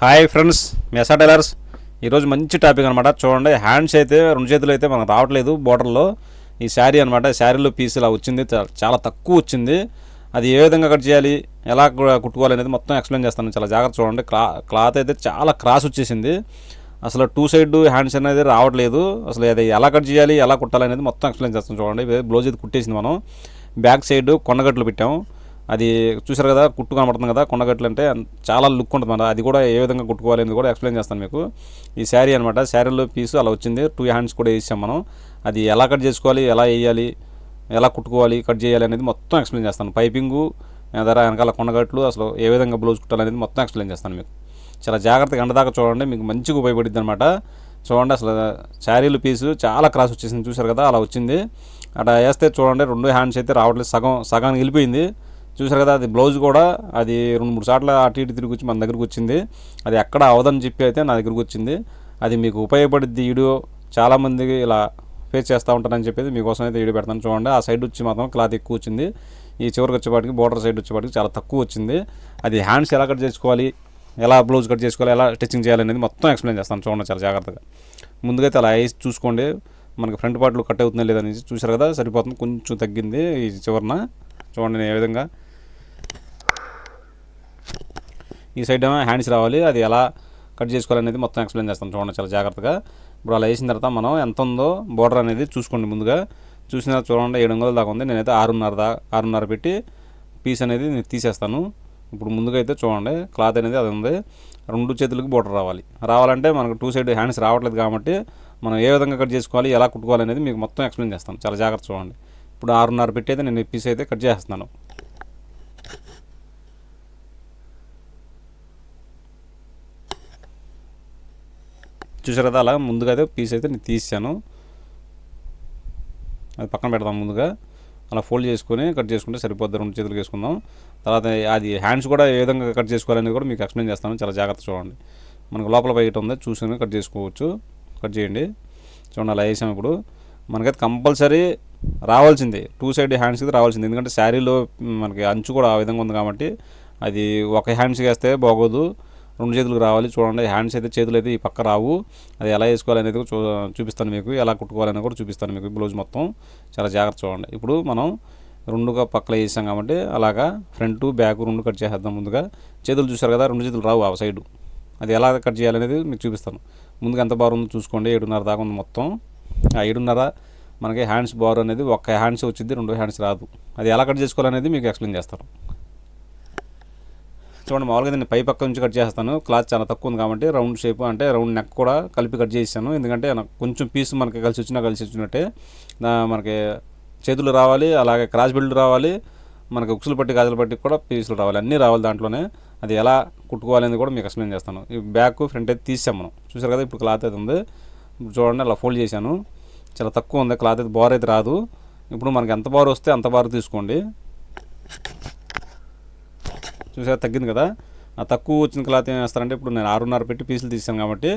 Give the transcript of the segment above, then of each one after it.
Hi friends మెసా tailors. ఈరోజు మంచి topic అనమాట చూడండి హ్యాండ్స్ అయితే రెండు చేతులు అయితే మనకు రావట్లేదు బోర్డర్లో. ఈ శారీ అనమాట శారీలో పీస్ ఇలా వచ్చింది. చాలా తక్కువ వచ్చింది. అది ఏ విధంగా కట్ చేయాలి ఎలా కుట్టుకోవాలి అనేది మొత్తం ఎక్స్ప్లెయిన్ చేస్తాను. చాలా జాగ్రత్త చూడండి. క్లా క్లాత్ అయితే చాలా క్రాస్ వచ్చేసింది. అసలు టూ సైడ్ హ్యాండ్స్ అనేది రావట్లేదు. అసలు అది ఎలా కట్ చేయాలి ఎలా కుట్టాలి అనేది మొత్తం ఎక్స్ప్లెయిన్ చేస్తాను చూడండి. బ్లౌజ్ అయితే కుట్టేసింది మనం. బ్యాక్ సైడ్ కొండగట్లు పెట్టాం అది చూసారు కదా కుట్టు కనబడుతుంది కదా కొండగట్లు అంటే చాలా లుక్ ఉంటుంది మన అది కూడా ఏ విధంగా కుట్టుకోవాలి అనేది కూడా ఎక్స్ప్లెయిన్ చేస్తాను మీకు. ఈ శారీ అనమాట శారీలో పీసు అలా వచ్చింది. టూ హ్యాండ్స్ కూడా వేసాం మనం. అది ఎలా కట్ చేసుకోవాలి ఎలా వేయాలి ఎలా కుట్టుకోవాలి కట్ చేయాలి అనేది మొత్తం ఎక్స్ప్లెయిన్ చేస్తాను. పైపింగు ధర వెనకాల కొండగట్లు అసలు ఏ విధంగా బ్లౌజ్ కుట్టాలి అనేది మొత్తం ఎక్స్ప్లెయిన్ చేస్తాను మీకు. చాలా జాగ్రత్తగా ఎండదాకా చూడండి మీకు మంచిగా ఉపయోగపడుద్ది అనమాట చూడండి అసలు శారీలు పీసు చాలా క్రాస్ వచ్చేసింది. చూసారు కదా అలా వచ్చింది. అట్లా వేస్తే చూడండి రెండు హ్యాండ్స్ అయితే రావట్లేదు. సగం సగానికి వెళ్ళిపోయింది. చూసారు కదా అది బ్లౌజ్ కూడా అది రెండు మూడు సార్లు అటు ఇటు తిరిగి వచ్చి మన దగ్గరకు వచ్చింది. అది ఎక్కడ అవదని చెప్పి అయితే నా దగ్గరకు వచ్చింది. అది మీకు ఉపయోగపడుద్ది వీడియో. చాలామందికి ఇలా ఫేస్ చేస్తూ ఉంటారని చెప్పేది. మీకోసం అయితే వీడియో పెడతాను చూడండి. ఆ సైడ్ వచ్చి మాత్రం క్లాత్ ఎక్కువ వచ్చింది. ఈ చివరికి వచ్చేపాటికి బోర్డర్ సైడ్ వచ్చేపాటికి చాలా తక్కువ వచ్చింది. అది హ్యాండ్స్ ఎలా కట్ చేసుకోవాలి? ఎలా బ్లౌజ్ కట్ చేసుకోవాలి? ఎలా స్టిచ్చింగ్ చేయాలనేది మొత్తం ఎక్స్ప్లెయిన్ చేస్తాను చూడండి చాలా జాగ్రత్తగా. ముందుగా అలా వేసి చూసుకోండి. మనకి ఫ్రంట్ పార్ట్లు కట్ అవుతుందా లేదని చూసారు కదా సరిపోతుంది. కొంచెం తగ్గింది ఈ చివరన. చూడండి నేను ఏ విధంగా ఈ సైడ్ ఏమో హ్యాండ్స్ రావాలి అది ఎలా కట్ చేసుకోవాలనేది మొత్తం ఎక్స్ప్లెయిన్ చేస్తాను చూడండి చాలా జాగ్రత్తగా. ఇప్పుడు అలా వేసిన తర్వాత మనం ఎంత ఉందో బోర్డర్ అనేది చూసుకోండి ముందుగా. చూసిన తర్వాత చూడండి ఏడు వందల దాకా ఉంది. నేనైతే ఆరున్నర దా ఆరున్నర పెట్టి పీస్ అనేది నేను తీసేస్తాను. ఇప్పుడు ముందుగా అయితే చూడండి క్లాత్ అనేది అది ఉంది. రెండు చేతులకు బోర్డర్ రావాలి. రావాలంటే మనకు టూ సైడ్ హ్యాండ్స్ రావట్లేదు కాబట్టి మనం ఏ విధంగా కట్ చేసుకోవాలి ఎలా కుట్టుకోవాలి అనేది మీకు మొత్తం ఎక్స్ప్లెయిన్ చేస్తాను చాలా జాగ్రత్త చూడండి. ఇప్పుడు ఆరున్నర పెట్టి అయితే నేను పీస్ అయితే కట్ చేస్తున్నాను. చూసారు కదా అలా ముందుగా అయితే పీస్ అయితే నేను తీసాను. అది పక్కన పెడదాం ముందుగా. అలా ఫోల్డ్ చేసుకొని కట్ చేసుకుంటే సరిపోద్ది. రెండు చేతులు వేసుకుందాం. తర్వాత అది హ్యాండ్స్ కూడా ఏ విధంగా కట్ చేసుకోవాలని కూడా మీకు ఎక్స్ప్లెయిన్ చేస్తాను. చాలా జాగ్రత్త చూడండి. మనకు లోపల బయట ఉంది. చూసుకొని కట్ చేసుకోవచ్చు. కట్ చేయండి. చూడండి అలా వేసాం ఇప్పుడు. మనకైతే కంపల్సరీ రావాల్సిందే. టూ సైడ్ హ్యాండ్స్ అయితే రావాల్సింది. ఎందుకంటే శారీలో మనకి అంచు కూడా ఆ విధంగా ఉంది కాబట్టి అది ఒక హ్యాండ్స్ వేస్తే బాగోదు. రెండు చేతులకు రావాలి. చూడండి హ్యాండ్స్ అయితే చేతులు అయితే ఈ పక్క రావు. అది ఎలా వేసుకోవాలి అనేది చూ చూపిస్తాను మీకు. ఎలా కుట్టుకోవాలని కూడా చూపిస్తాను మీకు బ్లౌజ్ మొత్తం. చాలా జాగ్రత్త చూడండి. ఇప్పుడు మనం రెండుగా పక్కల వేసాం కాబట్టి అలాగా ఫ్రంట్ బ్యాక్ రెండు కట్ చేసేద్దాం ముందుగా. చేతులు చూసారు కదా రెండు చేతులు రావు ఆ సైడు అది ఎలా కట్ చేయాలనేది మీకు చూపిస్తాను. ముందుగా ఎంత బార్ ఉందో చూసుకోండి. ఏడున్నర దాకా ఉంది మొత్తం. ఆ ఏడున్నర మనకి హ్యాండ్స్ బార్ అనేది ఒక హ్యాండ్స్ వచ్చింది రెండు హ్యాండ్స్ రాదు. అది ఎలా కట్ చేసుకోవాలనేది మీకు ఎక్స్ప్లెయిన్ చేస్తాను. చూడండి మామూలుగా నేను పై పక్క నుంచి కట్ చేస్తాను. క్లాత్ చాలా తక్కువ ఉంది కాబట్టి రౌండ్ షేప్ అంటే రౌండ్ నెక్ కూడా కలిపి కట్ చేసాను ఎందుకంటే కొంచెం పీస్ మనకి కలిసి వచ్చినా కలిసి వచ్చినట్టే. మనకి చేతులు రావాలి అలాగే క్రాస్ బిల్డ్ రావాలి మనకి ఉక్సులు పట్టి గాజులు పట్టి కూడా పీసులు రావాలి. అన్నీ రావాలి దాంట్లోనే. అది ఎలా కుట్టుకోవాలని కూడా మీకు ఎక్స్ప్లెయిన్ చేస్తాను. ఈ బ్యాక్ ఫ్రంట్ అయితే తీసాం మనం. చూసారు కదా ఇప్పుడు క్లాత్ అయితే ఉంది. ఇప్పుడు చూడండి అలా ఫోల్డ్ చేశాను. చాలా తక్కువ ఉంది. క్లాత్ అయితే బార్ అయితే రాదు. ఇప్పుడు మనకి ఎంత బార్ వస్తే అంత బార్ తీసుకోండి. చూసారా తగ్గింది కదా. ఆ తక్కువ వచ్చిన క్లాత్ ఏం వేస్తారంటే ఇప్పుడు నేను ఆరున్నర పెట్టి పీసులు తీసాను కాబట్టి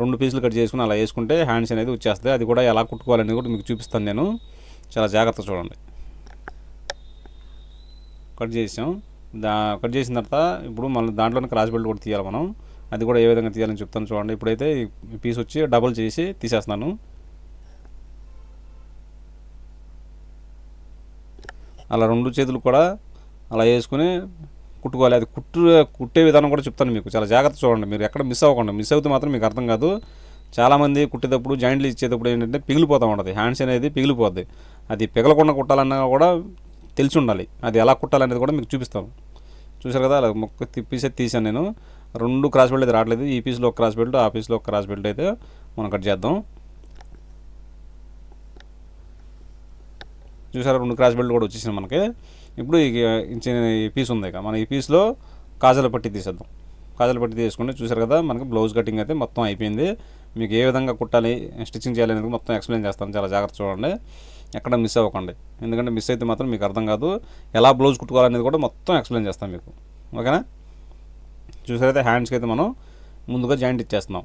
రెండు పీసులు కట్ చేసుకుని అలా వేసుకుంటే హ్యాండ్స్ అనేది వచ్చేస్తాయి. అది కూడా ఎలా కుట్టుకోవాలనేది కూడా మీకు చూపిస్తాను నేను. చాలా జాగ్రత్త చూడండి. కట్ చేసాం. దా కట్ చేసిన తర్వాత ఇప్పుడు మళ్ళీ దాంట్లోనే క్రాస్ బెల్ట్ కూడా తీయాలి మనం. అది కూడా ఏ విధంగా తీయాలని చెప్తాను చూడండి. ఇప్పుడైతే పీస్ వచ్చి డబుల్ చేసి తీసేస్తున్నాను. అలా రెండు చేతులు కూడా అలా వేసుకుని కుట్టుకోవాలి. అది కుట్టు కుట్టే విధానం కూడా చెప్తాను మీకు. చాలా జాగ్రత్త చూడండి. మీరు ఎక్కడ మిస్ అవ్వకుండా. మిస్ అవుతే మాత్రం మీకు అర్థం కాదు. చాలామంది కుట్టేటప్పుడు జాయింట్లు ఇచ్చేటప్పుడు ఏంటంటే పిగిలిపోతూ ఉంటుంది. హ్యాండ్స్ అనేది పిగిలిపోద్ది. అది పిగలకుండా కుట్టాలన్నా కూడా తెలిసి ఉండాలి. అది ఎలా కుట్టాలనేది కూడా మీకు చూపిస్తాను చూసారు కదా? అలా మొక్క పీసే తీసాను నేను. రెండు క్రాస్ బెల్ట్ అయితే రావట్లేదు. ఈ పీస్లో ఒక క్రాస్ బెల్ట్ ఆ పీస్లో ఒక క్రాస్ బెల్ట్ అయితే మనం కట్ చేద్దాం. చూసారా రెండు క్రాస్ బెల్ట్ కూడా వచ్చేసింది మనకి. ఇప్పుడు ఈ ఇచ్చిన ఈ పీస్ ఉంది ఇక. మనం ఈ పీస్లో కాజల పట్టి తీసేద్దాం. కాజల పట్టి తీసుకుంటే చూసారు కదా మనకి బ్లౌజ్ కటింగ్ అయితే మొత్తం అయిపోయింది. మీకు ఏ విధంగా కుట్టాలి స్టిచ్చింగ్ చేయాలి అనేది మొత్తం ఎక్స్ప్లెయిన్ చేస్తాను. చాలా జాగ్రత్త చూడండి. ఎక్కడ మిస్ అవ్వకండి. ఎందుకంటే మిస్ అయితే మాత్రం మీకు అర్థం కాదు. ఎలా బ్లౌజ్ కుట్టుకోవాలనేది కూడా మొత్తం ఎక్స్ప్లెయిన్ చేస్తాను మీకు. ఓకేనా? చూసారైతే హ్యాండ్స్కి అయితే మనం ముందుగా జాయింట్ ఇచ్చేస్తున్నాం.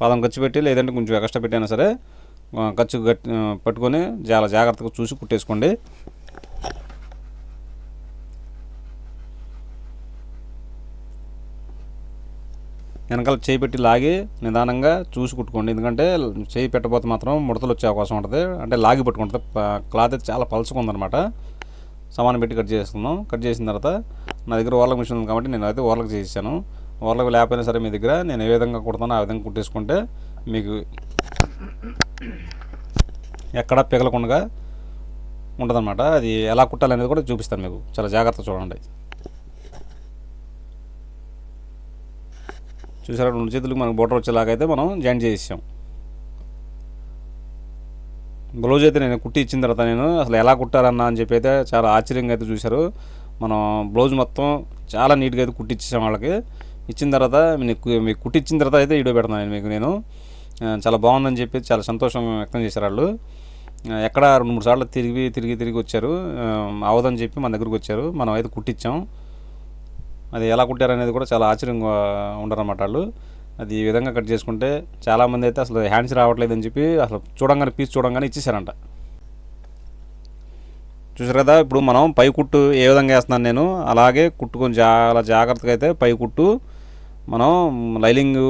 పాదం ఖర్చు పెట్టి లేదంటే కొంచెం ఎక్స్ట్రా పెట్టినా సరే ఖర్చు గట్టి పట్టుకొని చాలా జాగ్రత్తగా చూసి కుట్టేసుకోండి. వెనకాల చేయి పెట్టి లాగి నిదానంగా చూసి కుట్టుకోండి. ఎందుకంటే చేయి పెట్టబోతే మాత్రం ముడతలు వచ్చే అవకాశం ఉంటుంది. అంటే లాగి పట్టుకుంటుంది క్లాత్ అయితే చాలా పలుచుకుందనమాట సమానం పెట్టి కట్ చేసుకుందాం కట్ చేసిన తర్వాత నా దగ్గర ఓర్లకు మిషన్ ఉంది కాబట్టి నేను అయితే ఓర్లకు చేసాను ఓర్లకు లేకపోయినా సరే మీ దగ్గర నేను ఏ విధంగా కుడతానో ఆ విధంగా కుట్టేసుకుంటే మీకు ఎక్కడా పిగలకుండా ఉంటుందన్నమాట అది ఎలా కుట్టాలనేది కూడా చూపిస్తాను మీకు. చాలా జాగ్రత్త చూడండి. చూసారా రెండు చేతులకు మనకు బోటర్ వచ్చేలాగా అయితే మనం జాయింట్ చేసాం బ్లౌజ్ అయితే నేను కుట్టి ఇచ్చిన తర్వాత నేను అసలు ఎలా కుట్టాలన్నా అని చెప్పి అయితే చాలా ఆశ్చర్యంగా అయితే చూశారు. మనం బ్లౌజ్ మొత్తం చాలా నీట్గా అయితే కుట్టిచ్చాం వాళ్ళకి. ఇచ్చిన తర్వాత మీకు మీకు కుట్టిచ్చిన తర్వాత అయితే వీడియో పెడతాను నేను మీకు నేను. చాలా బాగుందని చెప్పి చాలా సంతోషం వ్యక్తం చేశారు వాళ్ళు. ఎక్కడ రెండు మూడు సార్లు తిరిగి తిరిగి తిరిగి వచ్చారు. అవదని చెప్పి మన దగ్గరికి వచ్చారు. మనం అయితే కుట్టించాం అది ఎలా కుట్టారనేది కూడా చాలా ఆశ్చర్యంగా ఉండరన్నమాట వాళ్ళు. అది ఈ విధంగా కట్ చేసుకుంటే చాలామంది అయితే అసలు హ్యాండ్స్ రావట్లేదు అని చెప్పి అసలు చూడంగానే పీస్ చూడంగానే ఇచ్చేసారంట చూసారు కదా ఇప్పుడు మనం పై కుట్టు ఏ విధంగా వేస్తున్నాను నేను? అలాగే కుట్టుకొని చాలా జాగ్రత్తగా అయితే పై కుట్టు మనం లైలింగ్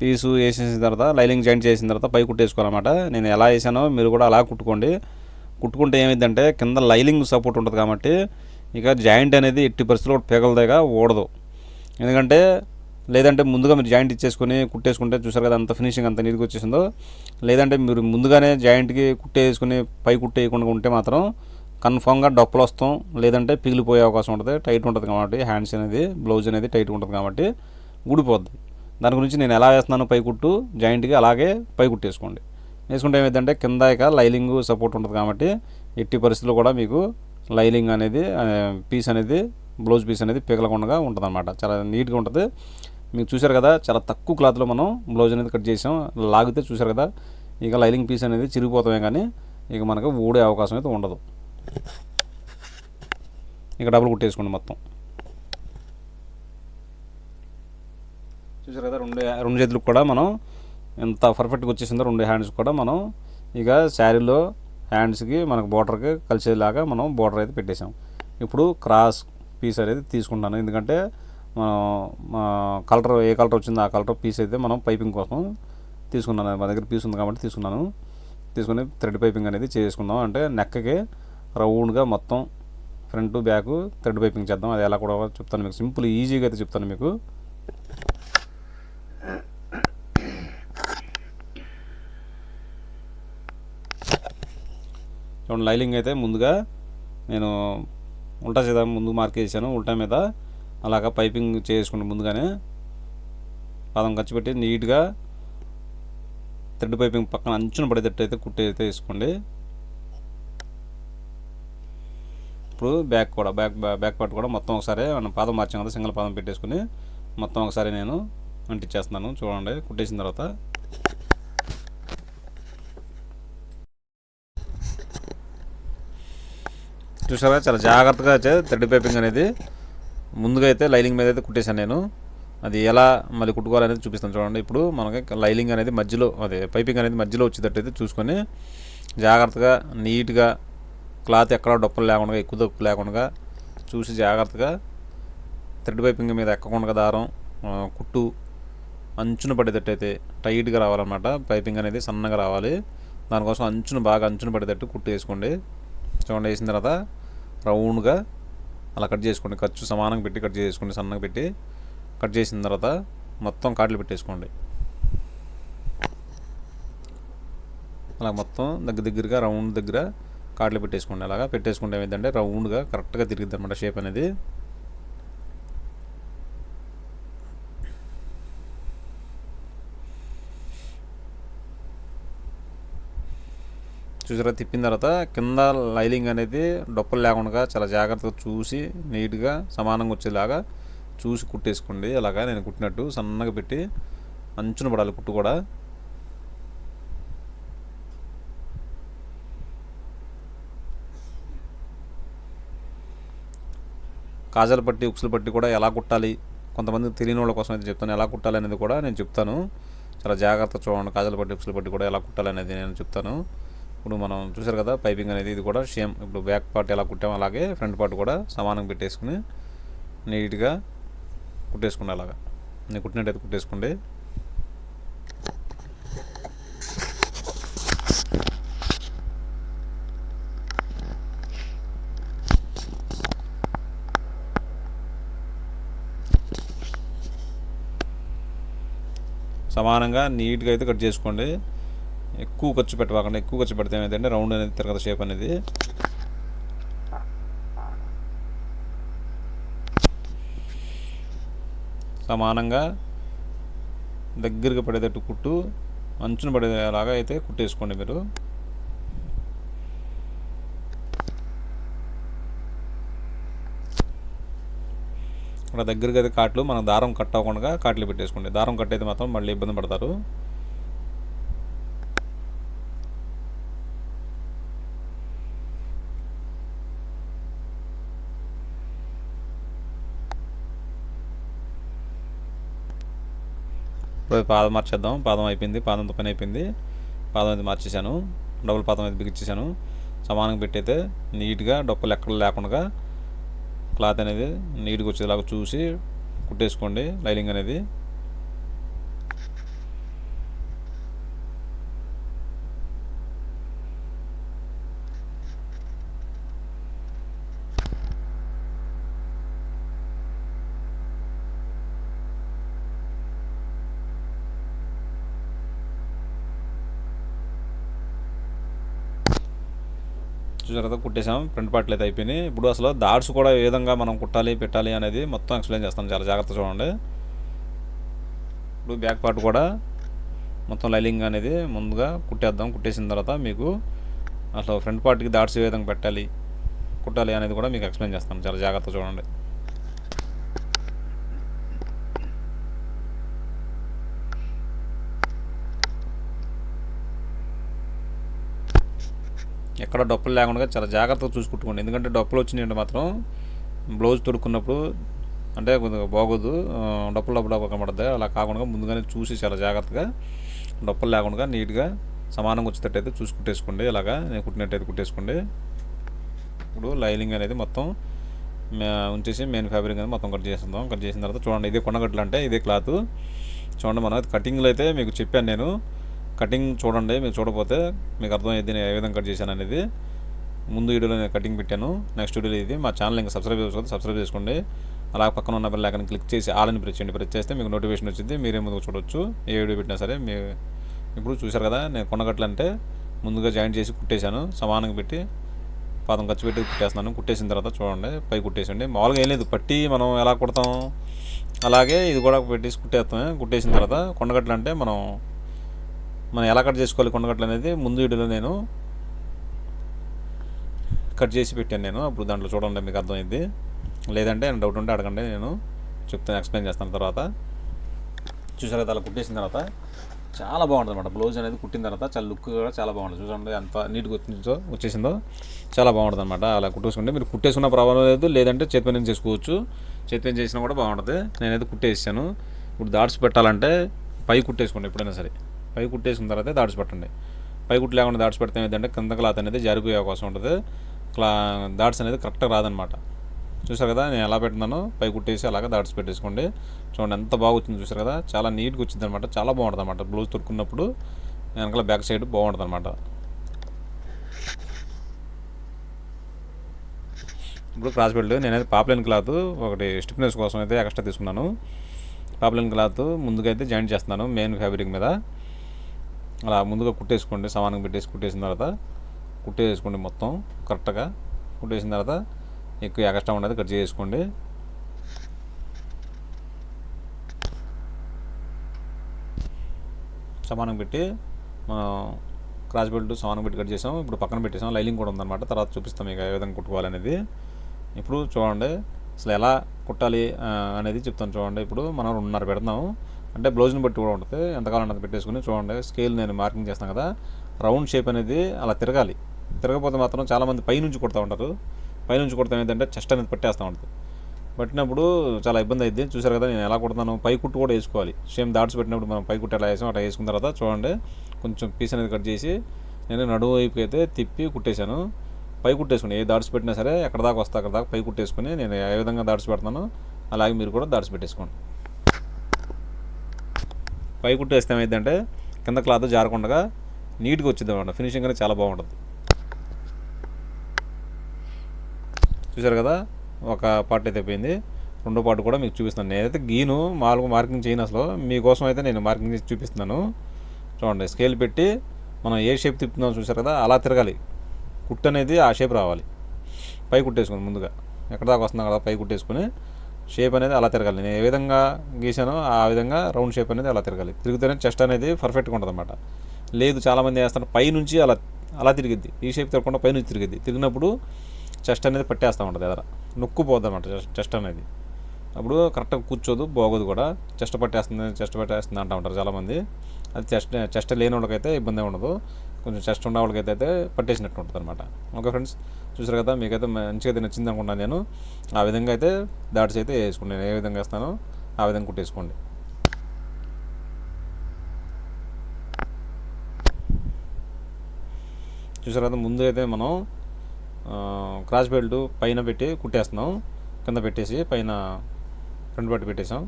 పీసు వేసేసిన తర్వాత లైలింగ్ జాయింట్ చేసిన తర్వాత పై కుట్టేసుకోవాలన్నమాట. నేను ఎలా వేసానో మీరు కూడా అలా కుట్టుకోండి. కుట్టుకుంటే ఏమైందంటే కింద లైలింగ్ సపోర్ట్ ఉంటుంది కాబట్టి ఇక జాయింట్ అనేది ఎట్టి పరిస్థితుల్లో పెగలదేగా ఓడదు ఎందుకంటే లేదంటే ముందుగా మీరు జాయింట్ ఇచ్చేసుకొని కుట్టేసుకుంటే చూసారు కదా అంత ఫినిషింగ్ అంత నీట్గా వచ్చేసిందో. లేదంటే మీరు ముందుగానే జాయింట్కి కుట్టేసుకుని పై కుట్టేయకుండా ఉంటే మాత్రం కన్ఫామ్గా డప్పులు వస్తాం. లేదంటే పిగిలిపోయే అవకాశం ఉంటుంది. టైట్ ఉంటుంది కాబట్టి హ్యాండ్స్ అనేది బ్లౌజ్ అనేది టైట్ ఉంటుంది కాబట్టి ఊడిపోద్ది. దాని గురించి నేను ఎలా వేస్తున్నాను పై కుట్టు జాయింట్కి అలాగే పై కుట్టు వేసుకోండి. వేసుకుంటే ఏమైందంటే కింద ఇక లైలింగ్ సపోర్ట్ ఉంటుంది కాబట్టి ఎట్టి పరిస్థితుల్లో కూడా మీకు లైలింగ్ అనేది పీస్ అనేది బ్లౌజ్ పీస్ అనేది పిగలకుండా ఉంటుంది అనమాట చాలా నీట్గా ఉంటుంది. మీకు చూశారు కదా చాలా తక్కువ క్లాత్లో మనం బ్లౌజ్ అనేది కట్ చేసాం. లాగితే చూశారు కదా ఇక లైలింగ్ పీస్ అనేది చిరిగిపోతామే కానీ ఇక మనకు ఊడే అవకాశం అయితే ఉండదు. ఇక డబుల్ కుట్టేసుకోండి మొత్తం. చూసారు కదా రెండు రెండు చేతులకు కూడా మనం ఎంత పర్ఫెక్ట్గా వచ్చేసిందో రెండు హ్యాండ్స్ కూడా మనం ఇక శారీలో హ్యాండ్స్కి మనకు బోర్డర్కి కలిసేలాగా మనం బోర్డర్ అయితే పెట్టేసాం ఇప్పుడు క్రాస్ పీస్ అనేది తీసుకుంటాను. ఎందుకంటే మనం మా కలర్ ఏ కలర్ వచ్చిందో ఆ కలర్ పీస్ అయితే మనం పైపింగ్ కోసం తీసుకున్నాను. మా దగ్గర పీస్ ఉంది కాబట్టి తీసుకున్నాను. తీసుకుని థ్రెడ్ పైపింగ్ అనేది చేసుకుందాం. అంటే నెక్కకి రౌండ్గా మొత్తం ఫ్రంట్ బ్యాక్ థ్రెడ్ పైపింగ్ చేద్దాం. అది ఎలా కూడా చెప్తాను మీకు. సింపుల్ ఈజీగా అయితే చెప్తాను మీకు. చూడండి లైలింగ్ అయితే ముందుగా నేను ఉల్టా సీదా ముందు మార్క్ చేశాను ఉల్టా మీద. అలాగా పైపింగ్ చేసుకుంటే ముందుగానే పదం ఖర్చు పెట్టి నీట్గా థ్రెడ్ పైపింగ్ పక్కన అంచున పడేటట్టు అయితే కుట్టి అయితే వేసుకోండి. ఇప్పుడు బ్యాక్ కూడా బ్యాక్ బ్యాక్ పార్ట్ కూడా మొత్తం ఒకసారి మనం పాదం మార్చాం కదా సింగిల్ పాదం పెట్టేసుకుని మొత్తం ఒకసారి నేను అంటిచ్చేస్తున్నాను చూడండి కుట్టేసిన తర్వాత. చూసారా? చాలా జాగ్రత్తగా అయితే థ్రెడ్ పైపింగ్ అనేది ముందుగా అయితే లైనింగ్ మీద అయితే కుట్టేశాను నేను. అది ఎలా మళ్ళీ కుట్టుకోవాలనేది చూపిస్తాను చూడండి. ఇప్పుడు మనకి లైలింగ్ అనేది మధ్యలో అదే పైపింగ్ అనేది మధ్యలో వచ్చేటట్టు అయితే చూసుకొని జాగ్రత్తగా నీట్గా క్లాత్ ఎక్కడ డొప్పలు లేకుండా ఎక్కువ దొప్పు లేకుండా చూసి జాగ్రత్తగా థ్రెడ్ పైపింగ్ మీద ఎక్కకుండా దారం కుట్టు అంచున పడేటట్టు అయితే టైట్గా రావాలన్నమాట. పైపింగ్ అనేది సన్నగా రావాలి. దానికోసం అంచున బాగా అంచున పడేటట్టు కుట్టు వేసుకోండి. చూడండి వేసిన తర్వాత రౌండ్గా అలా కట్ చేసుకోండి. ఖర్చు సమానంగా పెట్టి కట్ చేసుకోండి. సన్నగా పెట్టి కట్ చేసిన తర్వాత మొత్తం కాట్లు పెట్టేసుకోండి. అలా మొత్తం దగ్గర దగ్గరగా రౌండ్ దగ్గర కాట్లు పెట్టేసుకోండి. అలాగా పెట్టేసుకుంటే ఏమైందంటే రౌండ్గా కరెక్ట్గా తిరిగిద్ది అనమాట షేప్ అనేది. చూసారా? తిప్పిన తర్వాత కింద లైలింగ్ అనేది డొప్పలు లేకుండా చాలా జాగ్రత్తగా చూసి నీట్గా సమానంగా వచ్చేలాగా చూసి కుట్టేసుకోండి. అలాగా నేను కుట్టినట్టు సన్నగా పెట్టి అంచున పడాలి కుట్టు కూడా. కాజల పట్టి ఉక్సులు పట్టి కూడా ఎలా కుట్టాలి? కొంతమంది తెలియని వాళ్ళ కోసం అయితే చెప్తాను. ఎలా కుట్టాలి అనేది కూడా నేను చెప్తాను. చాలా జాగ్రత్త చూడండి. కాజల పట్టి ఉక్సులు పట్టి కూడా ఎలా కుట్టాలి అనేది నేను చెప్తాను. ఇప్పుడు మనం చూసారు కదా పైపింగ్ అనేది ఇది కూడా సేమ్ ఇప్పుడు బ్యాక్ పార్ట్ ఎలా కుట్టామో అలాగే ఫ్రంట్ పార్ట్ కూడా సమానంగా పెట్టేసుకుని నీట్గా కుట్టేసుకోండి అలాగా నేను కుట్టినట్టయితే కుట్టేసుకోండి. సమానంగా నీట్గా అయితే కట్ చేసుకోండి. ఎక్కువ ఖర్చు పెట్టవాకండి ఎక్కువ ఖర్చు పెడితే ఏమైందంటే రౌండ్ అనేది తిరగదు షేప్ అనేది. సమానంగా దగ్గరగా పడేటట్టు కుట్టు అంచున పడేలాగా అయితే కుట్టేసుకోండి మీరు. ఇక్కడ దగ్గరగా అయితే కాట్లు మనం దారం కట్ అవ్వకుండా కాట్లు పెట్టేసుకోండి. దారం కట్ అయితే మాత్రం మళ్ళీ ఇబ్బంది పడతారు. పాదం మార్చేద్దాం. పాదం అయిపోయింది. పాదంతో పని అయిపోయింది. పాదం అయితే మార్చేసాను డబుల్ పాదం అయితే బిగించేసాను సమానంగా పెట్టయితే నీట్గా డొప్పలు ఎక్కడ లేకుండా క్లాత్ అనేది నీట్గా వచ్చేలాగా చూసి కుట్టేసుకోండి. లైలింగ్ అనేది చూసారు కదా కుట్టేసాం ఫ్రంట్ పార్ట్లు అయితే అయిపోయినాయి. ఇప్పుడు అసలు దాట్స్ కూడా ఏ విధంగా మనం కుట్టాలి పెట్టాలి అనేది మొత్తం ఎక్స్ప్లెయిన్ చేస్తాం. చాలా జాగ్రత్త చూడండి. ఇప్పుడు బ్యాక్ పార్ట్ కూడా మొత్తం లైలింగ్ అనేది ముందుగా కుట్టేద్దాం. కుట్టేసిన తర్వాత మీకు అసలు ఫ్రంట్ పార్ట్కి దాట్స్ ఏ విధంగా పెట్టాలి కుట్టాలి అనేది కూడా మీకు ఎక్స్ప్లెయిన్ చేస్తాం. చాలా జాగ్రత్త చూడండి. ఎక్కడ డొప్పలు లేకుండా చాలా జాగ్రత్తగా చూసుకుంటుకోండి. ఎందుకంటే డొప్పలు వచ్చినాయంటే మాత్రం బ్లౌజ్ తొడుక్కున్నప్పుడు అంటే కొద్దిగా బాగోదు. ఆ, డొప్పలు డబ్బు అలా కాకుండా ముందుగానే చూసి చాలా జాగ్రత్తగా డొప్పలు లేకుండా నీట్గా సమానంగా వచ్చేటట్టయితే చూసి కుట్టేసుకోండి ఇలాగా నేను కుట్టినట్టయితే కుట్టేసుకోండి. ఇప్పుడు లైలింగ్ అనేది మొత్తం ఉంచేసి మెయిన్ ఫ్యాబ్రిక్ అనేది మొత్తం కట్ చేస్తుందాం కట్ చేసిన తర్వాత చూడండి ఇదే కొండగట్లు అంటే ఇదే క్లాత్. చూడండి మనం కటింగ్లో అయితే మీకు చెప్పాను నేను. కటింగ్ చూడండి మీరు చూడకపోతే మీకు అర్థమైంది నేను ఏ విధంగా కట్ చేశాను అనేది ముందు వీడియోలో నేను కటింగ్ పెట్టాను. నెక్స్ట్ వీడియోలో ఇది మా ఛానల్ ఇంకా సబ్స్క్రైబ్ చేసుకోండి సబ్స్క్రైబ్ చేసుకోండి. అలా పక్కన ఉన్న బెల్ ఐకాన్ క్లిక్ చేసి ఆలని ప్రెస్ చేయండి. ప్రెస్ చేస్తే మీకు నోటిఫికేషన్ వచ్చింది మీరే ముందుకు చూడొచ్చు. ఏ వీడియో పెట్టినా సరే మీ ఇప్పుడు చూశారు కదా నేను కొనగట్లంటే ముందుగా జాయింట్ చేసి కుట్టేశాను సమానంగా పెట్టి పాదం ఖర్చు పెట్టి కుట్టేస్తున్నాను. కుట్టేసిన తర్వాత చూడండి పై కుట్టేసండి మామూలుగా ఏం లేదు పట్టి మనం ఎలా కుడతాం? అలాగే ఇది కూడా పెట్టేసి కుట్టేస్తాం. కుట్టేసిన తర్వాత కొండగట్లంటే మనం మనం ఎలా కట్ చేసుకోవాలి కొండగట్లు అనేది ముందు వీడియోలో నేను కట్ చేసి పెట్టాను నేను. అప్పుడు దాంట్లో చూడండి మీకు అర్థమైంది. లేదంటే డౌట్ ఉంటే అడగండి నేను. చెప్తాను ఎక్స్ప్లెయిన్ చేస్తాను తర్వాత. చూసారు కదా అలా కుట్టేసిన తర్వాత చాలా బాగుంటుంది అనమాట బ్లౌజ్ అనేది కుట్టిన తర్వాత చాలా లుక్ కూడా చాలా బాగుంటుంది. చూడండి ఎంత నీట్గా వచ్చిందో వచ్చేసిందో చాలా బాగుంటుంది అనమాట అలా కుట్టేసుకుంటే మీరు కుట్టేసుకున్న ప్రాబ్లం లేదు లేదంటే చేతి పని చేసుకోవచ్చు. చేతి పని చేసినా కూడా బాగుంటుంది. నేనైతే కుట్టేసాను. ఇప్పుడు దాట్స్ పెట్టాలంటే పై కుట్టేసుకోండి ఎప్పుడైనా సరే. పై కుట్టేసిన తర్వాత దాట్స్ పెట్టండి పై కుట్టు లేకుండా దాట్స్ పెడితే ఏంటంటే కింద క్లాత్ అనేది జారిపోయే అవకాశం ఉంటుంది. క్లా దాట్స్ అనేది కరెక్ట్గా రాదనమాట. చూసారు కదా నేను ఎలా పెట్టినాను పై కుట్టేసి అలాగా దాట్స్ పెట్టేసుకోండి. చూడండి ఎంత బాగా వచ్చింది చూసారు కదా చాలా నీట్గా వచ్చింది అనమాట చాలా బాగుంటుంది అనమాట బ్లౌజ్ తొడుక్కున్నప్పుడు వెనకాల బ్యాక్ సైడ్ బాగుంటుంది అనమాట ఇప్పుడు క్రాస్ బెల్ట్ నేనైతే పాప్లైన్ క్లాత్ ఒకటి స్టిఫ్నెస్ కోసం అయితే ఎక్స్ట్రా తీసుకున్నాను. పాప్లైన్ క్లాత్ ముందుగా అయితే జాయింట్ చేస్తున్నాను మెయిన్ ఫ్యాబ్రిక్ మీద. అలా ముందుగా కుట్టేసుకోండి సమానంగా పెట్టేసి కుట్టేసిన తర్వాత కుట్టేసుకోండి మొత్తం కరెక్ట్గా. కుట్టేసిన తర్వాత ఎక్కువ ఎక్స్ట్రా ఉండదు కట్ చేసుకోండి. సమానం పెట్టి మనం క్రాస్ బెల్ట్ సమానం పెట్టి కట్ చేసాం ఇప్పుడు పక్కన పెట్టేసాం లైలింగ్ కూడా ఉందన్నమాట. తర్వాత చూపిస్తాం మీకు ఏ విధంగా కుట్టుకోవాలనేది. ఇప్పుడు చూడండి అసలు ఎలా కుట్టాలి అనేది చెప్తాను చూడండి. ఇప్పుడు మనం రెండున్నర పెడతాము. అంటే బ్లౌజ్ని బట్టి కూడా ఉంటుంది. ఎంతకాలం అంత పెట్టేసుకుని చూడండి. స్కేల్ నేను మార్కింగ్ చేస్తాను కదా. రౌండ్ షేప్ అనేది అలా తిరగాలి. తిరగకపోతే మాత్రం చాలామంది పైనుంచి కొడతా ఉంటారు. పైనుంచి కొడతాం ఏంటంటే చెస్ట్ అనేది పట్టేస్తూ ఉంటుంది. పట్టినప్పుడు చాలా ఇబ్బంది అయింది చూసారు కదా నేను ఎలా కుడతాను? పై కుట్టు కూడా వేసుకోవాలి. సేమ్ దాట్స్ పెట్టినప్పుడు మనం పై కుట్టు ఎలా వేసాం అట్లా వేసుకున్న తర్వాత చూడండి. కొంచెం పీస్ అనేది కట్ చేసి నేను నడుము వైపుకి అయితే తిప్పి కుట్టేశాను. పై కుట్టేసుకుని ఏ దాట్స్ పెట్టినా సరే ఎక్కడ దాకా వస్తా అక్కడ దాకా పై కుట్టేసుకుని నేను ఏ విధంగా దాట్స్ పెడతానో అలాగే మీరు కూడా దాట్స్ పెట్టేసుకోండి. పై కుట్టు వేస్తే ఏమైందంటే కింద క్లాత్ జారకుండా నీట్గా వచ్చింది అనమాట ఫినిషింగ్ అనేది చాలా బాగుంటుంది చూసారు కదా? ఒక పార్ట్ అయితే పోయింది రెండో పార్ట్ కూడా మీకు చూపిస్తున్నాను. నేనైతే గీను మామూలుగా మార్కింగ్ చేయను అసలు. మీకోసం అయితే నేను మార్కింగ్ చేసి చూపిస్తున్నాను. చూడండి స్కేల్ పెట్టి మనం ఏ షేప్ తిప్పుతున్నాం చూసారు కదా? అలా తిరగాలి. కుట్టు అనేది ఆ షేప్ రావాలి. పై కుట్టేసుకుని ముందుగా. ఎక్కడ దాకా వస్తున్నాం కదా పై కుట్టేసుకుని షేప్ అనేది అలా తిరగాలి. నేను ఏ విధంగా గీసానో ఆ విధంగా రౌండ్ షేప్ అనేది అలా తిరగాలి. తిరుగుతూనే చెస్ట్ అనేది పర్ఫెక్ట్గా ఉంటుంది అనమాట లేదు చాలామంది వేస్తారు పైనుంచి అలా అలా తిరిగిద్ది. ఈ షేప్ తిరగకుండా పైనుంచి తిరిగిద్ది. తిరిగినప్పుడు చెస్ట్ అనేది పట్టేస్తూ ఉంటుంది ఎదర. నొక్కుపోద్ది అనమాట చెస్ట్ అనేది. అప్పుడు కరెక్ట్గా కూర్చోదు బాగోదు కూడా. చెస్ట్ పట్టేస్తుంది చెస్ట్ పట్టేస్తుంది అంటూ ఉంటారు చాలామంది. అది చెస్ట్ చెస్ట్ లేని వాళ్ళకైతే ఇబ్బంది ఉండదు. కొంచెం చెస్ట్ ఉన్న వాళ్ళకైతే అయితే పట్టేసినట్టు ఉంటుంది అనమాట ఓకే ఫ్రెండ్స్ చూసారు కదా మీకైతే మంచిగా అయితే నచ్చింది అనుకుంటాను నేను. ఆ విధంగా అయితే దాట్స్ అయితే వేసుకోండి. నేను ఏ విధంగా వేస్తానో ఆ విధంగా కుట్టేసుకోండి. చూసారు కదా ముందు అయితే మనం క్రాస్ బెల్ట్ పైన పెట్టి కుట్టేస్తున్నాం. కింద పెట్టేసి పైన ఫ్రంట్ బెల్ట్ పెట్టేసాం.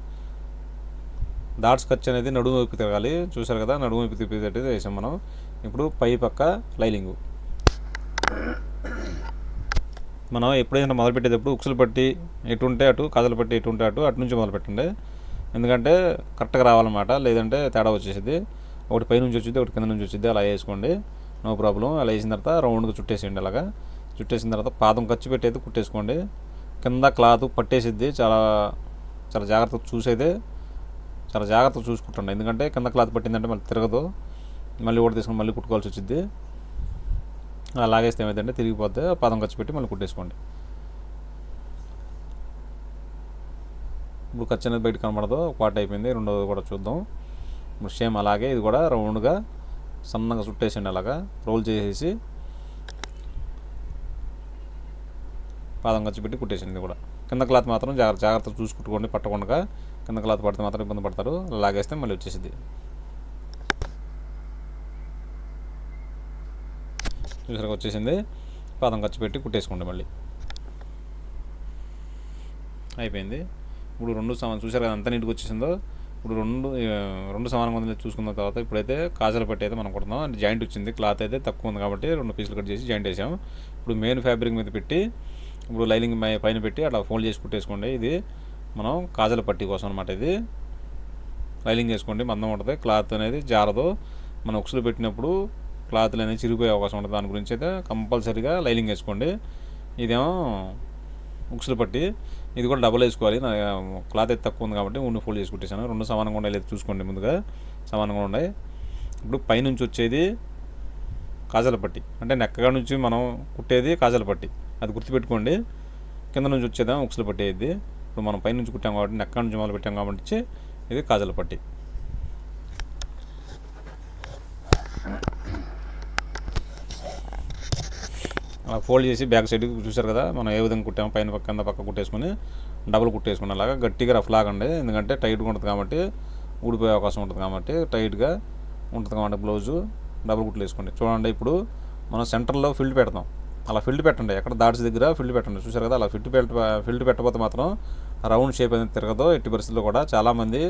డాట్స్ ఖర్చు అనేది నడుము వైపు తిరగాలి. చూసారు కదా నడుము వైపు తిప్పేటట్టు వేసాం మనం. ఇప్పుడు పై పక్క లైలింగు. మనం ఎప్పుడైనా మొదలుపెట్టేటప్పుడు ఉక్సులు పట్టి ఎటు ఉంటే అటు కథలు పట్టి ఎటు ఉంటే అటు అటు నుంచి మొదలుపెట్టండి ఎందుకంటే కరెక్ట్గా రావాలన్నమాట లేదంటే తేడా వచ్చేసింది ఒకటి పై నుంచి వచ్చింది ఒకటి కింద నుంచి వచ్చింది అలా వేసుకోండి. నో ప్రాబ్లం అలా వేసిన తర్వాత రౌండ్గా చుట్టేసేయండి అలాగా. చుట్టేసిన తర్వాత పాదం ఖర్చు పెట్టేది కుట్టేసుకోండి. కింద క్లాత్ పట్టేసిద్ది చాలా చాలా జాగ్రత్తగా చూసేది చాలా జాగ్రత్తగా చూసుకుంటుండే. ఎందుకంటే కింద క్లాత్ పట్టిందంటే మళ్ళీ తిరగదు. మళ్ళీ కూడా తీసుకొని మళ్ళీ కుట్టుకోవాల్సి వచ్చింది అలా లాగేస్తే ఏమైందంటే తిరిగిపోతే పదం ఖర్చు పెట్టి మళ్ళీ కుట్టేసుకోండి. ఇప్పుడు ఖర్చు అనేది బయట కనబడదు. ఒక అయిపోయింది. రెండోది కూడా చూద్దాం. ఇప్పుడు సేమ్ అలాగే ఇది కూడా రౌండ్గా సన్నగా చుట్టేసండి అలాగా. రోల్ చేసేసి పాదం ఖర్చు పెట్టి కుట్టేసింది ఇది కూడా. కింద క్లాత్ మాత్రం జాగ్రత్త జాగ్రత్త చూసుకుంటుకోండి పట్టకుండా కింద క్లాత్ పడితే మాత్రం ఇబ్బంది పడతారు. లాగేస్తే మళ్ళీ వచ్చేసింది చూసారా వచ్చేసింది. పాదం ఖర్చు పెట్టి కుట్టేసుకోండి మళ్ళీ. అయిపోయింది. ఇప్పుడు రెండు సమానం చూసారు కదా ఎంత నీట్గా వచ్చేసిందో. ఇప్పుడు రెండు రెండు సమానం ఉంది చూసుకున్న తర్వాత ఇప్పుడైతే కాజల పెట్టి అయితే మనం కుడుతున్నాం. అంటే జాయింట్ వచ్చింది క్లాత్ అయితే తక్కువ ఉంది కాబట్టి రెండు పీసులు కట్ చేసి జాయింట్ వేసాం. ఇప్పుడు మెయిన్ ఫ్యాబ్రిక్ మీద పెట్టి ఇప్పుడు లైనింగ్ పైన పెట్టి అట్లా ఫోల్డ్ చేసి కుట్టేసుకోండి. ఇది మనం కాజల పట్టి కోసం అనమాట ఇది. లైనింగ్ చేసుకోండి మందం ఉంటుంది క్లాత్ అనేది జారదు. మనం ఉక్సులు పెట్టినప్పుడు క్లాత్లు అనేది చిరిగిపోయే అవకాశం ఉంటుంది. దాని గురించి అయితే కంపల్సరీగా లైలింగ్ వేసుకోండి. ఇదేమో ఉక్సులు పట్టి ఇది కూడా డబల్ వేసుకోవాలి. నా క్లాత్ అయితే తక్కువ ఉంది కాబట్టి ఉండి ఫోల్డ్ చేసి కుట్టేసాను రెండు సమానంగా ఉండాలి లేదు చూసుకోండి ముందుగా. సమానంగా ఉన్నాయి. ఇప్పుడు పైనుంచి వచ్చేది కాజల పట్టి అంటే నెక్కగా నుంచి మనం కుట్టేది కాజల పట్టి అది గుర్తుపెట్టుకోండి. కింద నుంచి వచ్చేదాం ఉక్సులు పట్టేది ఇప్పుడు మనం పైనుంచి కుట్టాం కాబట్టి నెక్క నుంచి మొదలు పెట్టాం కాబట్టి ఇది కాజల పట్టి అలా ఫోల్డ్ చేసి బ్యాక్ సైడ్ చూసారు కదా మనం ఏ విధంగా కుట్టాము పైన పక్క కింద పక్క కుట్టేసుకొని డబుల్ కుట్టేసుకుని అలాగా గట్టిగా రఫ్ లాగండి. ఎందుకంటే టైట్గా ఉంటుంది కాబట్టి ఊడిపోయే అవకాశం ఉంటుంది కాబట్టి టైట్గా ఉంటుంది కాబట్టి బ్లౌజు డబుల్ కుట్లు వేసుకోండి. చూడండి ఇప్పుడు మనం సెంటర్లో ఫిల్డ్ పెడతాం. అలా ఫిల్డ్ పెట్టండి. ఎక్కడ దాడ్స్ దగ్గర ఫిల్డ్ పెట్టండి. చూసారు కదా అలా ఫిల్డ్ పెట్ట ఫిల్డ్ పెట్టకపోతే మాత్రం రౌండ్ షేప్ అనేది తిరగదు. ఎట్టి పరిస్థితుల్లో కూడా చాలామంది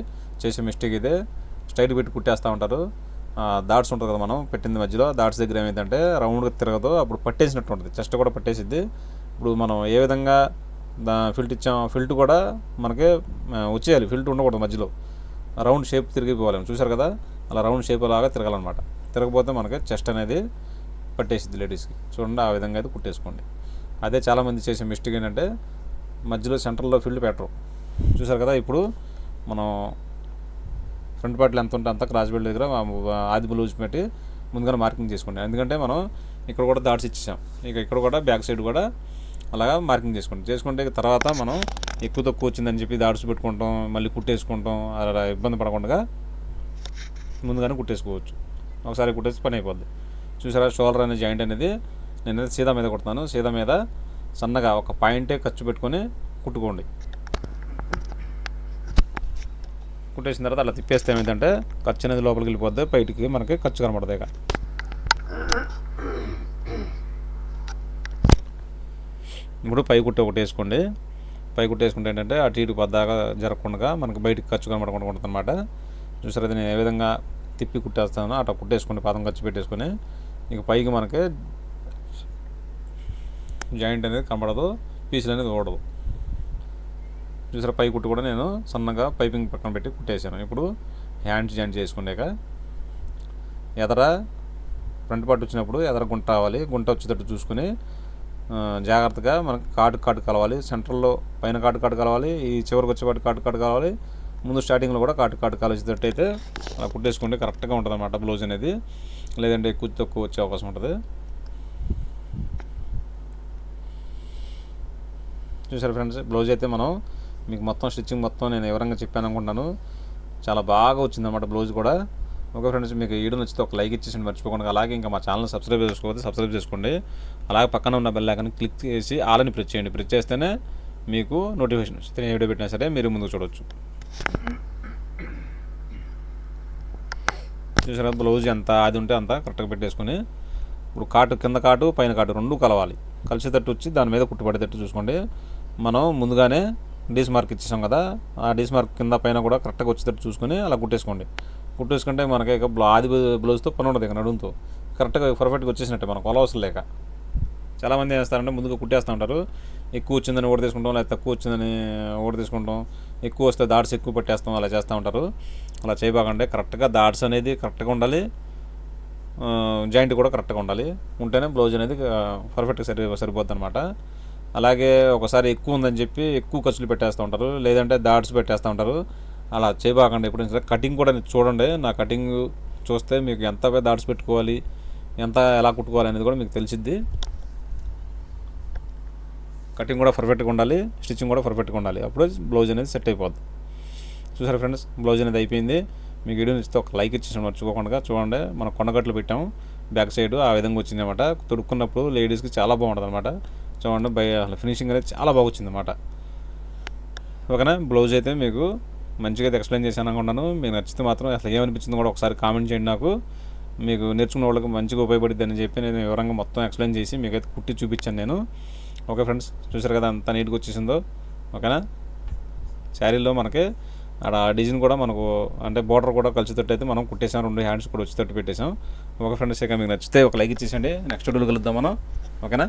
చేసే మిస్టేక్ ఇదే. స్ట్రైట్ పెట్టి కుట్టేస్తూ ఉంటారు. దాట్స్ ఉంటుంది కదా మనం పెట్టింది మధ్యలో. దాట్స్ దగ్గర ఏమైందంటే రౌండ్గా తిరగదు అప్పుడు పట్టేసినట్టు ఉంటుంది. చెస్ట్ కూడా పట్టేసిద్ది. ఇప్పుడు మనం ఏ విధంగా దా ఫిల్ట్ ఇచ్చాం ఫిల్ట్ కూడా మనకి వచ్చేయాలి. ఫిల్ట్ ఉండకూడదు మధ్యలో. రౌండ్ షేప్ తిరిగిపోవాలి చూసారు కదా? అలా రౌండ్ షేప్ లాగా తిరగాలన్నమాట. తిరగపోతే మనకి చెస్ట్ అనేది పట్టేసిద్ది లేడీస్కి చూడండి ఆ విధంగా అయితే కుట్టేసుకోండి. అదే చాలామంది చేసే మిస్టేక్ ఏంటంటే మధ్యలో సెంటర్లో ఫిల్డ్ పెట్టరు. చూసారు కదా? ఇప్పుడు మనం ఫ్రంట్ పార్ట్లు ఎంత ఉంటే అంత క్రాస్ బెల్ట్ దగ్గర ఆది బ్లౌజ్ పెట్టి ముందుగానే మార్కింగ్ చేసుకోండి ఎందుకంటే మనం ఇక్కడ కూడా దాట్స్ ఇచ్చేసాం. ఇక ఇక్కడ కూడా బ్యాక్ సైడ్ కూడా అలాగా మార్కింగ్ చేసుకోండి చేసుకుంటే తర్వాత మనం ఎక్కువ తక్కువ వచ్చిందని చెప్పి దాట్స్ పెట్టుకుంటాం మళ్ళీ కుట్టేసుకుంటాం అలా ఇబ్బంది పడకుండా ముందుగానే కుట్టేసుకోవచ్చు. ఒకసారి కుట్టేసి పని అయిపోద్ది. చూసారా షోల్డర్ అనే జాయింట్ అనేది నేనైతే సీదా మీద కుడతాను సీదా మీద సన్నగా ఒక పాయింటే ఖర్చు పెట్టుకొని కుట్టుకోండి. కుట్టేసిన తర్వాత అలా తిప్పేస్తే ఏమైందంటే ఖర్చు అనేది లోపలికి వెళ్ళిపోద్ది బయటికి మనకి ఖర్చు కనబడుతుంది ఇక. ఇప్పుడు పై కుట్ట ఒకటి వేసుకోండి. పై కుట్ట వేసుకుంటే ఏంటంటే అటు ఇటు పద్దాగా జరగకుండా మనకి బయటికి ఖర్చు కనబడకుండా ఉంటుంది అనమాట చూసారు అది నేను ఏ విధంగా తిప్పి కుట్టేస్తానో అట్లా కుట్టేసుకుని పాదం ఖర్చు పెట్టేసుకొని. ఇక పైకి మనకి జాయింట్ అనేది కనబడదు పీసులు అనేది కూడదు చూసారా పై కుట్టు కూడా నేను సన్నగా పైపింగ్ పక్కన పెట్టి కుట్టేసాను ఇప్పుడు హ్యాండ్స్ జాయింట్ చేసుకునేక ఎదర ఫ్రంట్ పార్ట్ వచ్చినప్పుడు ఎదర గుంట రావాలి. గుంట వచ్చేటట్టు చూసుకుని జాగ్రత్తగా మనకు కాటు కాటు కలవాలి. సెంటర్లో పైన కాటు కాటు కలవాలి. ఈ చివరికి వచ్చేపాటు కాటు కాటు కలవాలి. ముందు స్టార్టింగ్లో కూడా కాటు కాటు కలిసేటట్టు అయితే అలా కుట్టేసుకుంటే కరెక్ట్గా ఉంటుంది అనమాట బ్లౌజ్ అనేది. లేదంటే ఎక్కువ తక్కువ వచ్చే అవకాశం ఉంటుంది. చూసారు ఫ్రెండ్స్ బ్లౌజ్ అయితే మనం మీకు మొత్తం స్టిచ్చింగ్ మొత్తం నేను వివరంగా చెప్పాను అనుకుంటాను. చాలా బాగా వచ్చిందన్నమాట బ్లౌజ్ కూడా. ఓకే ఫ్రెండ్స్ మీకు వీడియో నచ్చితే ఒక లైక్ ఇచ్చేసి మర్చిపోకుండా. అలాగే ఇంకా మా ఛానల్ సబ్స్క్రైబ్ చేసుకోవద్దు సబ్స్క్రైబ్ చేసుకోండి. అలాగే పక్కన ఉన్న బెల్ ఐకాన్ క్లిక్ చేసి ఆలని ప్రెస్ చేయండి. ప్రెస్ చేస్తేనే మీకు నోటిఫికేషన్ వస్తే నేను వీడియో పెట్టినా సరే మీరు ముందుకు చూడవచ్చు చూసారా? బ్లౌజ్ ఎంత అది ఉంటే అంత కరెక్ట్గా పెట్టేసుకొని ఇప్పుడు కాటు కింద కాటు పైన కాటు రెండు కలవాలి. కలిసేటట్టు వచ్చి దాని మీద కుట్టుపడేటట్టు చూసుకోండి. మనం ముందుగానే డీస్ మార్క్ ఇచ్చేసాం కదా ఆ డీస్ మార్క్ కింద పైన కూడా కరెక్ట్గా వచ్చేటట్టు చూసుకొని అలా కుట్టేసుకోండి. కుట్టేసుకుంటే మనకి ఇక ఆది బ్లౌజ్తో పని ఉండదు ఇక నడుముతో. కరెక్ట్గా పర్ఫెక్ట్గా వచ్చేసినట్టే మనకు కొలవసరం లేక. చాలామంది ఏం చేస్తారంటే ముందుగా కుట్టేస్తూ ఉంటారు. ఎక్కువ వచ్చిందని ఓడి తీసుకుంటాం లేదా తక్కువ వచ్చిందని ఓడి తీసుకుంటాం. ఎక్కువ వస్తే దాడ్స్ ఎక్కువ పెట్టేస్తాం అలా చేస్తూ ఉంటారు. అలా చేయబాకండి. కరెక్ట్గా దాడ్స్ అనేది కరెక్ట్గా ఉండాలి. జాయింట్ కూడా కరెక్ట్గా ఉండాలి. ఉంటేనే బ్లౌజ్ అనేది పర్ఫెక్ట్గా సరి సరిపోద్ది అనమాట అలాగే ఒకసారి ఎక్కువ ఉందని చెప్పి ఎక్కువ ఖర్చులు పెట్టేస్తూ ఉంటారు. లేదంటే దాట్స్ పెట్టేస్తూ ఉంటారు. అలా చేయబాకండి ఎప్పుడు సరే. కటింగ్ కూడా చూడండి. నా కటింగ్ చూస్తే మీకు ఎంత దాట్స్ పెట్టుకోవాలి ఎంత ఎలా కుట్టుకోవాలి అనేది కూడా మీకు తెలిసిద్ది. కటింగ్ కూడా పర్ఫెక్ట్గా ఉండాలి. స్టిచ్చింగ్ కూడా పర్ఫెక్ట్గా ఉండాలి. అప్పుడు బ్లౌజ్ అనేది సెట్ అయిపోద్ది. చూసారు ఫ్రెండ్స్? బ్లౌజ్ అనేది అయిపోయింది. మీకు వీడియో నచ్చితే ఒక లైక్ ఇచ్చేసి మర్చిపోకుండా చూడండి. మనం కొండగట్లు పెట్టాము. బ్యాక్ సైడ్ ఆ విధంగా వచ్చింది అనమాట తొడుక్కున్నప్పుడు లేడీస్కి చాలా బాగుంటుంది అనమాట చూడండి బై అసలు ఫినిషింగ్ అనేది చాలా బాగా వచ్చింది అనమాట ఓకేనా? బ్లౌజ్ అయితే మీకు మంచిగా అయితే ఎక్స్ప్లెయిన్ చేశాను అనుకున్నాను మీకు నచ్చితే మాత్రం అసలు ఏమనిపించిందో కూడా ఒకసారి కామెంట్ చేయండి నాకు. మీకు నేర్చుకున్న వాళ్ళకి మంచిగా ఉపయోగపడుద్ది అని చెప్పి నేను వివరంగా మొత్తం ఎక్స్ప్లెయిన్ చేసి మీకైతే కుట్టి చూపించాను నేను. ఓకే ఫ్రెండ్స్ చూసారు కదా అంత నీట్గా వచ్చేసిందో. ఓకేనా? శారీలో మనకి ఆడ డిజైన్ కూడా మనకు అంటే బార్డర్ కూడా కలిసేటట్టు అయితే మనం కుట్టేసాం. రెండు హ్యాండ్స్ కూడా వచ్చేటట్టు పెట్టేసాం. ఓకే ఫ్రెండ్స్ ఇక మీకు నచ్చితే ఒక లైక్ ఇచ్చేసండి నెక్స్ట్ వీడియోలో కలుద్దాం మనం. ఓకేనా?